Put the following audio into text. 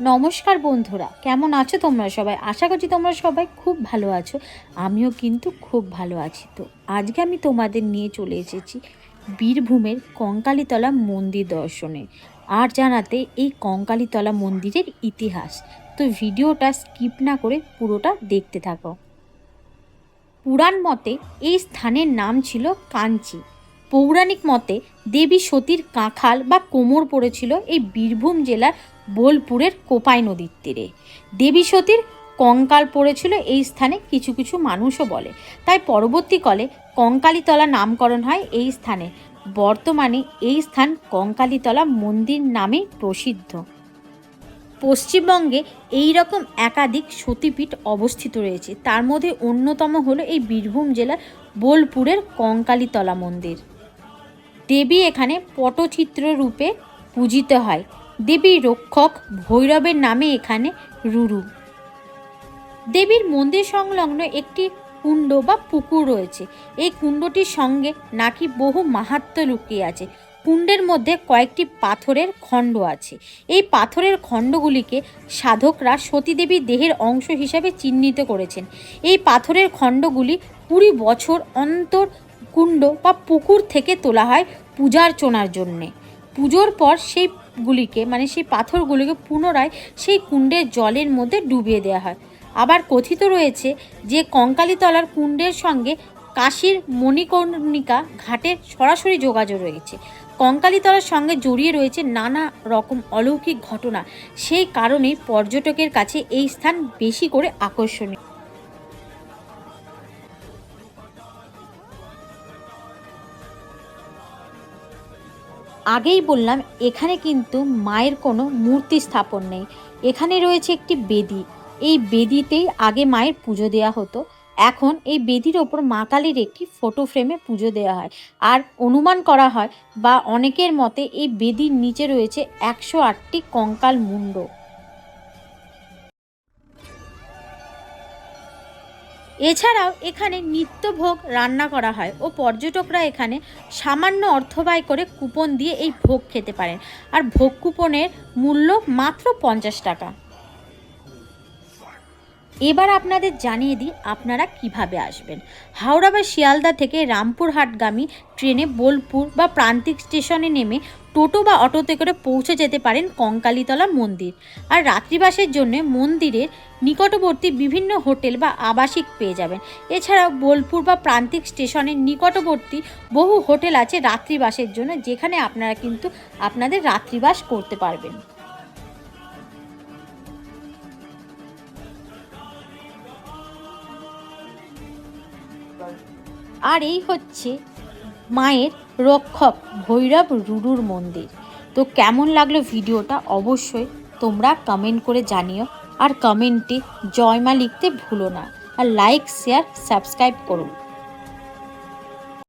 নমস্কার বন্ধুরা, কেমন আছো তোমরা সবাই? আশা করছি তোমরা সবাই খুব ভালো আছো। আমিও কিন্তু খুব ভালো আছি। তো আজকে আমি তোমাদের নিয়ে চলে এসেছি বীরভূমের কঙ্কালীতলা মন্দির দর্শনে। আর জানাতে এই কঙ্কালীতলা মন্দিরের ইতিহাস। তো ভিডিওটা স্কিপ না করে পুরোটা দেখতে থাকো। পুরাণ মতে এই স্থানের নাম ছিল কাঞ্চি। পৌরাণিক মতে দেবী সতীর কাঁখাল বা কোমর পড়েছিল এই বীরভূম জেলার বোলপুরের কোপাই নদীর তীরে। দেবী সতীর কঙ্কাল পড়েছিল এই স্থানে, কিছু কিছু মানুষও বলে। তাই পরবর্তীকালে কঙ্কালীতলা নামকরণ হয় এই স্থানে। বর্তমানে এই স্থান কঙ্কালীতলা মন্দির নামে প্রসিদ্ধ। পশ্চিমবঙ্গে এই রকম একাধিক সতীপীঠ অবস্থিত রয়েছে। তার মধ্যে অন্যতম হলো এই বীরভূম জেলার বোলপুরের কঙ্কালীতলা মন্দির। দেবী এখানে পটচিত্র রূপে পূজিত হয়। দেবীর রক্ষক ভৈরবের নামে এখানে রুরু। দেবীর মন্দির সংলগ্ন একটি কুণ্ড বা পুকুর রয়েছে। এই কুণ্ডটির সঙ্গে নাকি বহু মাহাত্ম্য লুকিয়ে আছে। কুণ্ডের মধ্যে কয়েকটি পাথরের খণ্ড আছে। এই পাথরের খণ্ডগুলিকে সাধকরা সতীদেবীর দেহের অংশ হিসাবে চিহ্নিত করেছেন। এই পাথরের খণ্ডগুলি কুড়ি বছর অন্তর কুণ্ড বা পুকুর থেকে তোলা হয় পূজার্চনার জন্যে। পুজোর পর সেইগুলিকে মানে সেই পাথরগুলিকে পুনরায় সেই কুণ্ডের জলের মধ্যে ডুবিয়ে দেওয়া হয়। আবার কথিত রয়েছে যে কঙ্কালীতলার কুণ্ডের সঙ্গে কাশীর মণিকর্ণিকা ঘাটের সরাসরি যোগাযোগ রয়েছে। কঙ্কালীতলার সঙ্গে জড়িয়ে রয়েছে নানা রকম অলৌকিক ঘটনা। সেই কারণেই পর্যটকের কাছে এই স্থান বেশি করে আকর্ষণীয়। আগেই বললাম, এখানে কিন্তু মায়ের কোনো মূর্তি স্থাপন নেই। এখানে রয়েছে একটি বেদি। এই বেদিতেই আগে মায়ের পুজো দেওয়া হতো। এখন এই বেদির ওপর মা কালীর একটি ফটো ফ্রেমে পুজো দেওয়া হয়। আর অনুমান করা হয় বা অনেকের মতে এই বেদির নিচে রয়েছে একশো আটটি কঙ্কাল মুন্ড। এছাড়াও এখানে নিত্যভোগ রান্না করা হয় ও পর্যটকরা এখানে সামান্য অর্থ ব্যয় করে কুপন দিয়ে এই ভোগ খেতে পারেন। আর ভোগ কুপনের মূল্য মাত্র পঞ্চাশ টাকা। এবার আপনাদের জানিয়ে দিই আপনারা কীভাবে আসবেন। হাওড়া বা শিয়ালদা থেকে রামপুরহাটগামী ট্রেনে বোলপুর বা প্রান্তিক স্টেশনে নেমে টোটো বা অটোতে করে পৌঁছে যেতে পারেন কঙ্কালীতলা মন্দির। আর রাত্রিবাসের জন্য মন্দিরের নিকটবর্তী বিভিন্ন হোটেল বা আবাসিক পেয়ে যাবেন। এছাড়াও বোলপুর বা প্রান্তিক স্টেশনের নিকটবর্তী বহু হোটেল আছে রাত্রিবাসের জন্য, যেখানে আপনারা কিন্তু আপনাদের রাত্রিবাস করতে পারবেন। আর এই হচ্ছে মায়ের রক্ষক ভৈরব রুরুর মন্দির। তো কেমন লাগল ভিডিওটা অবশ্যই তোমরা কমেন্ট করে জানিও আর কমেন্টে জয়মা লিখতে ভুলো না। আর লাইক শেয়ার সাবস্ক্রাইব করো।